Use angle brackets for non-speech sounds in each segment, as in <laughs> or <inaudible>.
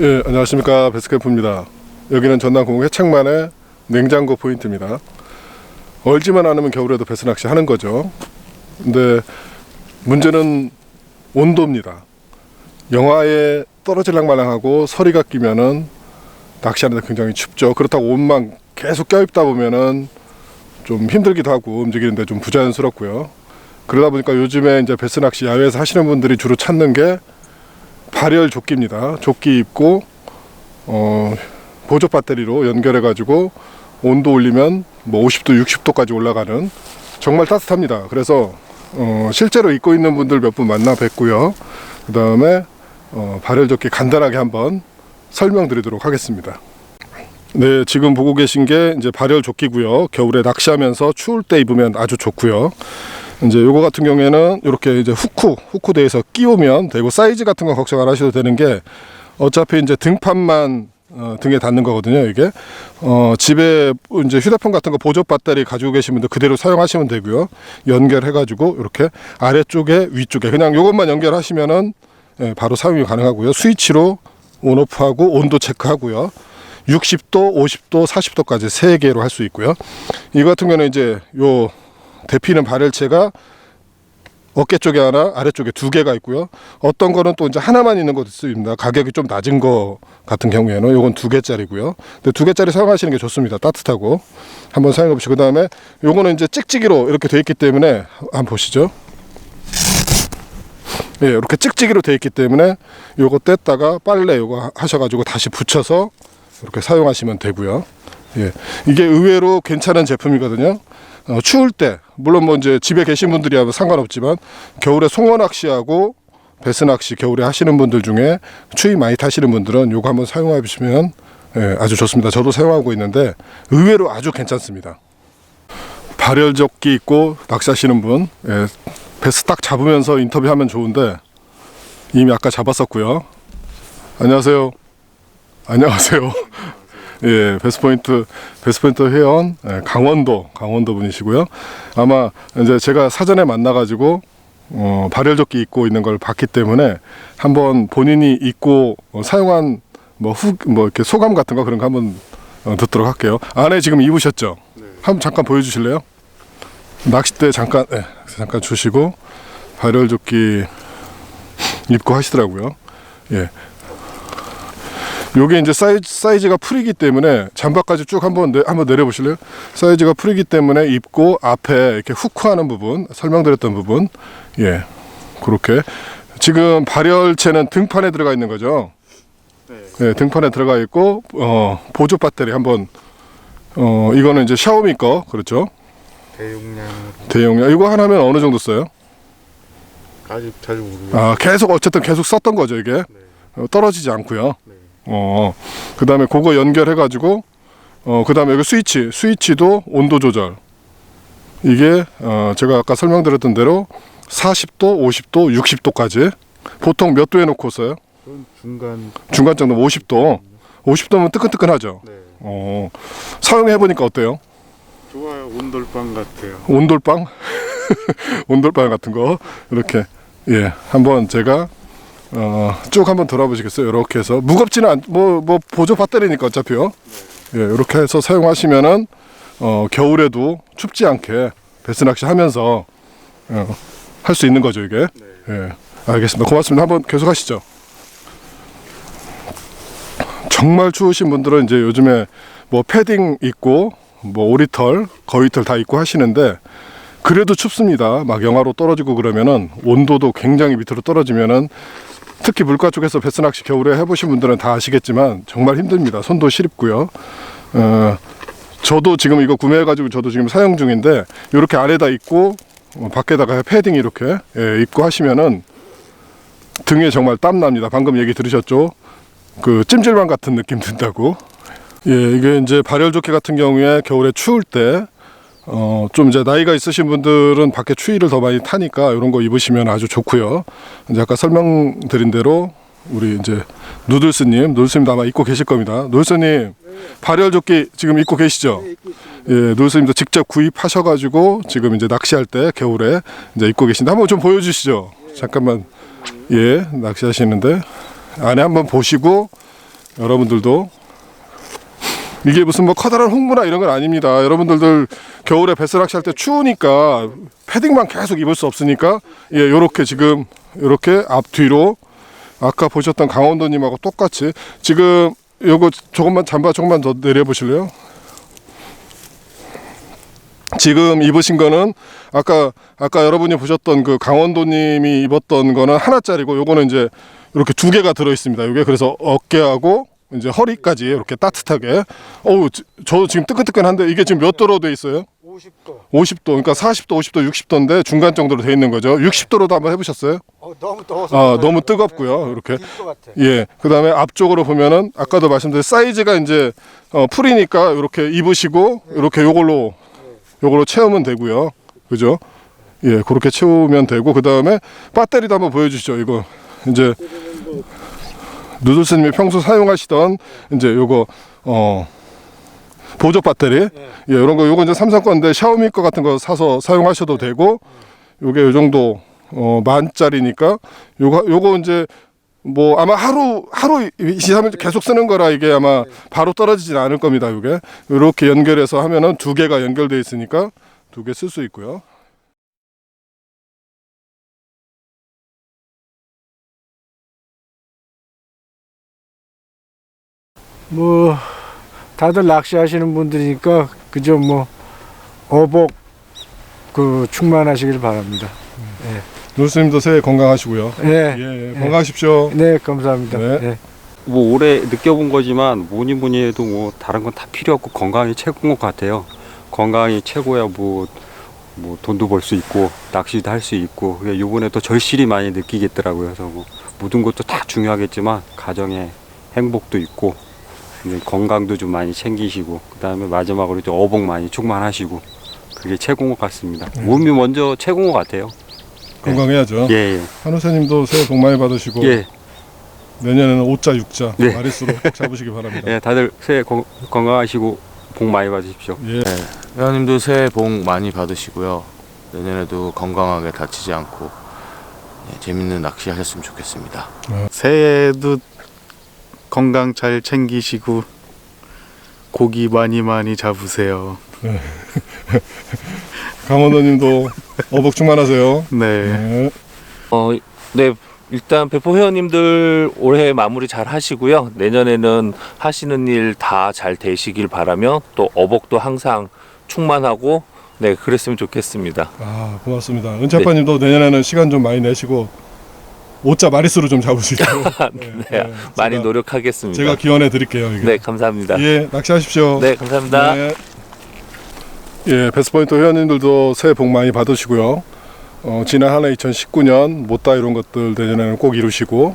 예, 안녕하십니까 베스캠프입니다. 여기는 전남공항 해창만의 냉장고 포인트입니다. 얼지만 않으면 겨울에도 배스 낚시 하는 거죠. 근데 문제는 온도입니다. 영하에 떨어질랑 말랑하고 서리가 끼면은 낚시하는데 굉장히 춥죠. 그렇다고 옷만 계속 껴입다 보면은 좀 힘들기도 하고 움직이는데 좀 부자연스럽고요. 그러다 보니까 요즘에 이제 배스 낚시 야외에서 하시는 분들이 주로 찾는 게 발열 조끼입니다. 조끼 입고 어, 보조 배터리로 연결해 가지고 온도 올리면 뭐 50도, 60도까지 올라가는 정말 따뜻합니다. 그래서 어, 실제로 입고 있는 분들 몇 분 만나 뵙고요. 그 다음에 어, 발열 조끼 간단하게 한번 설명드리도록 하겠습니다. 네, 지금 보고 계신 게 이제 발열 조끼고요. 겨울에 낚시하면서 추울 때 입으면 아주 좋고요. 이제 요거 같은 경우에는 이렇게 이제 후크 후크대에서 끼우면 되고 사이즈 같은 거 걱정 안 하셔도 되는 게 어차피 이제 등판만 어, 등에 닿는 거거든요. 이게 어, 집에 이제 휴대폰 같은 거 보조 배터리 가지고 분들 그대로 사용하시면 되고요. 연결해 가지고 이렇게 아래쪽에 위쪽에 그냥 요것만 연결하시면은 예, 바로 사용이 가능하고요. 스위치로 온오프하고 온도 체크하고요. 60도, 50도, 40도까지 세 개로 할 수 있고요. 이 같은 경우는 이제 요 대피는 발열체가 어깨 쪽에 하나, 아래 쪽에 두 개가 있고요. 어떤 거는 또 이제 하나만 있는 것도 있습니다. 가격이 좀 낮은 거 같은 경우에는 요건 두 개짜리고요. 근데 두 개짜리 사용하시는 게 좋습니다. 따뜻하고 한번 사용해 보시고 그다음에 요거는 이제 찍찍이로 이렇게 돼 있기 때문에 한번 보시죠. 예, 이렇게 찍찍이로 돼 있기 때문에 요거 뗐다가 빨래 요거 하셔 가지고 다시 붙여서 이렇게 사용하시면 되고요. 예, 이게 의외로 괜찮은 제품이거든요. 어, 추울 때 물론 뭐 이제 집에 계신 분들이야 상관없지만 겨울에 송어 낚시하고 배스 낚시 겨울에 하시는 분들 중에 추위 많이 타시는 분들은 요거 한번 사용해 보시면 예, 아주 좋습니다. 저도 사용하고 있는데 의외로 아주 괜찮습니다. 발열조끼 입고 낚시하시는 분 예, 배스 딱 잡으면서 인터뷰하면 좋은데 이미 아까 잡았었고요. 안녕하세요. 안녕하세요. 예, 베스포인트 베스포인트 회원 예, 강원도 강원도 분이시고요. 아마 이제 제가 사전에 만나가지고 어, 발열조끼 입고 있는 걸 봤기 때문에 한번 본인이 입고 어, 사용한 뭐후뭐 이렇게 소감 같은 거 그런 거 한번 어, 듣도록 할게요. 안에 지금 입으셨죠? 한번 잠깐 보여주실래요? 낚싯대 잠깐 예, 잠깐 주시고 발열조끼 입고 하시더라고요. 예. 요게 이제 사이즈, 사이즈 가 풀이기 때문에 잠바까지 쭉 한번 내, 한번 내려 보실래요? 사이즈가 풀이기 때문에 입고 앞에 이렇게 후크하는 부분 설명드렸던 부분 예 그렇게 지금 발열체는 등판에 들어가 있는 거죠. 네, 등판에 들어가 있고 어, 보조 배터리 한번 어 이거는 이제 샤오미 거 그렇죠. 대용량 대용량 이거 하나면 어느 정도 써요? 아직 잘 모르고 아 계속 어쨌든 계속 썼던 거죠 이게 네. 어, 떨어지지 않고요. 네. 어 그 다음에 그거 연결해 가지고 어 그 다음에 여기 스위치 스위치도 온도 조절 이게 어 제가 아까 설명드렸던 대로 40도, 50도, 60도까지 보통 몇 도에 놓고 써요? 중간 중간 정도 50도. 50도면 뜨끈뜨끈하죠. 네 어 사용해 보니까 어때요? 좋아요 온돌방 같아요 온돌빵 <laughs> 온돌빵 같은 거 이렇게 예 한번 제가 어, 쭉 한번 돌아보시겠어요? 이렇게 해서. 무겁지는 않 뭐 뭐 보조 배터리니까 어차피요. 예 이렇게 해서 사용하시면은 어, 겨울에도 춥지 않게 배스 낚시 하면서 어, 할 수 있는 거죠 이게. 네. 예 알겠습니다. 고맙습니다. 한번 계속 하시죠. 정말 추우신 분들은 이제 요즘에 뭐 패딩 입고 뭐 오리털, 거위털 다 입고 하시는데 그래도 춥습니다. 막 영하로 떨어지고 그러면은 온도도 굉장히 밑으로 떨어지면은 특히 물가 쪽에서 배스 낚시 겨울에 해보신 분들은 다 아시겠지만 정말 힘듭니다. 손도 시립고요. 어, 저도 지금 이거 구매해가지고 저도 지금 사용 중인데 이렇게 안에다 입고 어, 밖에다가 패딩 이렇게 예, 입고 하시면은 등에 정말 땀 납니다. 방금 얘기 들으셨죠? 그 찜질방 같은 느낌 <laughs> 든다고. 예, 이게 이제 발열 조끼 같은 경우에 겨울에 추울 때, 어, 좀 이제 나이가 있으신 분들은 밖에 추위를 더 많이 타니까 이런 거 입으시면 아주 좋고요. 이제 아까 설명드린 대로 우리 이제 누들스님, 누들스님도 아마 입고 계실 겁니다. 누들스님, 발열 조끼 지금 입고 계시죠? 예, 누들스님도 직접 구입하셔가지고 지금 이제 낚시할 때 겨울에 이제 입고 계신데 한번 좀 보여주시죠. 잠깐만, 예, 낚시하시는데 안에 한번 보시고 여러분들도 이게 무슨 뭐 커다란 홍보나 이런 건 아닙니다. 여러분들들 겨울에 배스낚시 할 때 추우니까 패딩만 계속 입을 수 없으니까 예, 요렇게 지금 요렇게 앞뒤로 아까 보셨던 강원도님하고 똑같이 지금 요거 조금만 잠바 조금만 더 내려 보실래요? 지금 입으신 거는 아까 아까 여러분이 보셨던 그 강원도님이 입었던 거는 하나짜리고 요거는 이제 이렇게 두 개가 들어 있습니다. 이게 그래서 어깨하고 이제 허리까지 이렇게 따뜻하게. 어우, 지- 저도 지금 뜨끈뜨끈한데 이게 지금 몇 도로 돼 있어요? 50도. 50도. 그러니까 40도, 50도, 60도인데 중간 정도로 돼 있는 거죠. 60도로도 한번 해보셨어요? 어, 너무 더워서. 아, 너무 뜨겁고요. 이렇게. 것 같아. 예. 그 다음에 앞쪽으로 보면은 아까도 말씀드린 사이즈가 이제 어, 풀이니까 이렇게 입으시고 이렇게 요걸로 요걸로 채우면 되고요. 그죠? 예, 그렇게 채우면 되고 그 다음에 배터리도 한번 보여주시죠. 이거 이제 누들스님이 평소 사용하시던 이제 요거 어 보조 배터리. 예, 이런 거 요거 이제 삼성 건데 샤오미 거 같은 거 사서 사용하셔도 되고 요게 요 정도 어 만짜리니까 요거 요거 이제 뭐 아마 하루 하루 23일 계속 쓰는 거라 이게 아마 바로 떨어지진 않을 겁니다. 이게. 이렇게 연결해서 하면은 두 개가 연결돼 있으니까 두 개 쓸 수 있고요. 뭐 다들 낚시하시는 분들이니까 그저 뭐 어복 그 충만하시길 바랍니다. 누스님도 새해 건강하시고요. 예, 예, 예, 건강하십시오. 네 감사합니다. 네. 예. 뭐 올해 느껴본 거지만 뭐니 뭐니 해도 뭐 다른 건 다 필요 없고 건강이 최고인 것 같아요. 건강이 최고야 뭐, 뭐 돈도 벌 수 있고 낚시도 할 수 있고 그게 요번에 또 절실히 많이 느끼겠더라고요. 그래서 뭐 모든 것도 다 중요하겠지만 가정에 행복도 있고 건강도 좀 많이 챙기시고 그다음에 마지막으로 또 어복 많이 충만하시고 그게 최고인 것 같습니다. 몸이 먼저 최고인 것 같아요. 건강해야죠. 예, 한우사님도 새해 복 많이 받으시고 예. 예. 내년에는 5자 6자 네. 마리수로 꼭 잡으시기 바랍니다. <laughs> 예, 다들 새해 건, 건강하시고 복 많이 받으십시오. 예. 회원님도 새해 복 많이 받으시고요. 내년에도 건강하게 다치지 않고 예, 재밌는 낚시 하셨으면 좋겠습니다. 새해에도 건강 잘 챙기시고 고기 많이 많이 잡으세요. <laughs> 강원도님도 어복 충만 하세요. 네. 네. 어, 네. 일단 배포 회원님들 올해 마무리 잘 하시고요. 내년에는 하시는 일 다 잘 되시길 바라며 또 어복도 항상 충만하고 네, 그랬으면 좋겠습니다. 아 고맙습니다. 은채아빠님도 내년에는 시간 좀 많이 내시고 5자 마리수로 좀 잡으시고 <laughs> 네, 네, 많이 제가- 노력하겠습니다. 제가 기원해 드릴게요. 이게. 네, 감사합니다. 예, 낚시하십시오. 네, 감사합니다. 네. 예, 베스포인트 회원님들도 새해 복 많이 받으시고요. 어, 지난 한 해 2019년 못다 이런 것들 내년에는 꼭 이루시고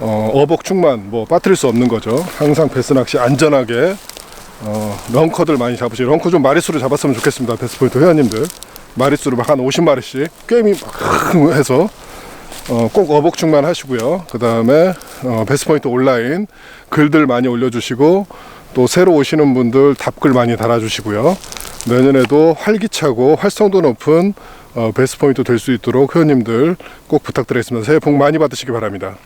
어, 어복 충만 뭐 빠뜨릴 수 없는 거죠. 항상 베스 낚시 안전하게 어, 런커들 많이 잡으시고 런커 좀 마리수로 잡았으면 좋겠습니다. 베스포인트 회원님들 마리수로 막 한 50마리씩 게임이 막 해서 어, 꼭 어복 충만 하시고요. 그 다음에 어, 베스포인트 온라인 글들 많이 올려주시고 또 새로 오시는 분들 답글 많이 달아주시고요. 내년에도 활기차고 활성도 높은 어, 베스트 포인트 될 수 있도록 회원님들 꼭 부탁드리겠습니다. 새해 복 많이 받으시기 바랍니다.